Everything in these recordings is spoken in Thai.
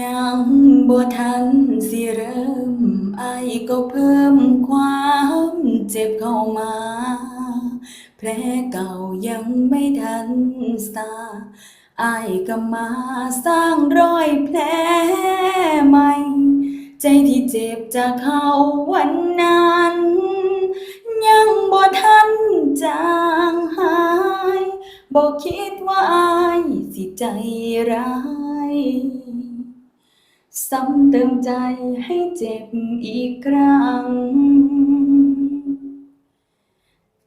ยังบ่ทันสิเริ่มไอก็เพิ่มความเจ็บเข้ามา แผลเก่ายังไม่ทันซาไอก็มาสร้างรอยแผลใหม่ ใจที่เจ็บจากเขาวันนั้น ยังบ่ทันจางหายบ่คิดว่าไอสิใจร้าย ซ้ำเติมใจให้เจ็บอีกครั้ง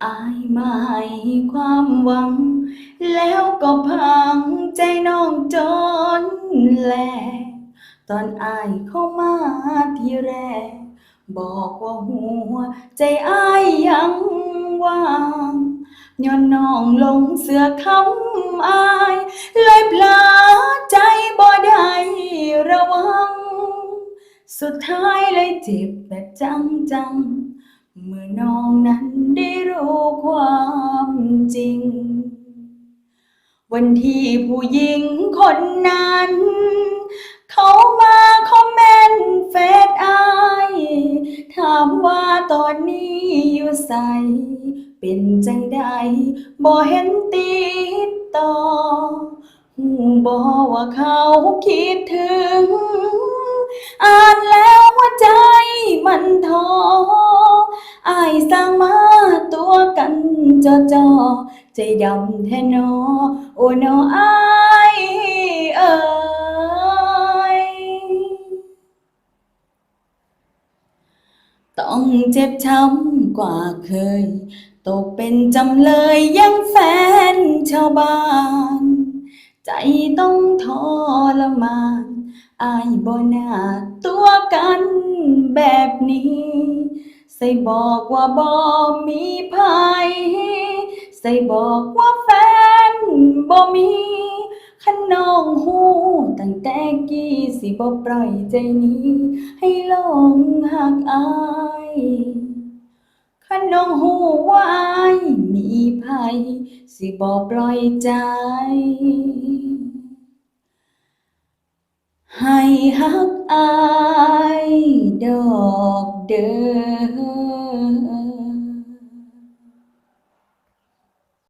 อายมาให้ความหวัง แล้วก็พังใจน้องจนแหลตอนอายเข้ามาทีแรก บอกว่าหัวใจอายยังว่างย้อนน้องลงเสือคำอายเลยเพลอใจบ่ สุดท้ายเลยเจ็บแบบจังๆ เมื่อน้องนั้นได้รู้ความจริง วันที่ผู้หญิงคนนั้น เขามาคอมเมนต์เฟซไอถามว่าตอนนี้อยู่ใส เป็นจังใดบ่เห็นติดต่อหูบอกว่าเขาคิดถึง อ่านแล้วหัวใจมันท้ออายสร้างมาตัวกันจอจอใจดำแท้นอโอ้นออายเอ่ยต้องเจ็บช้ำกว่าเคย ตกเป็นจำเลยยังแฟนชาวบ้าน ใจต้องทรมาน อายบ่น่าตัวกันแบบนี้ ใส่บอกว่าบ่มีภัยใส่บอกว่าแฟนบ่มีขันน้องหูตั้งแต่กี้สิบ่ปล่อยใจนี้ ให้หลงหักอายขันน้องหูว่าอายมีภัยสิบ่ปล่อยใจ ให้ฮักอายดอกเด้อ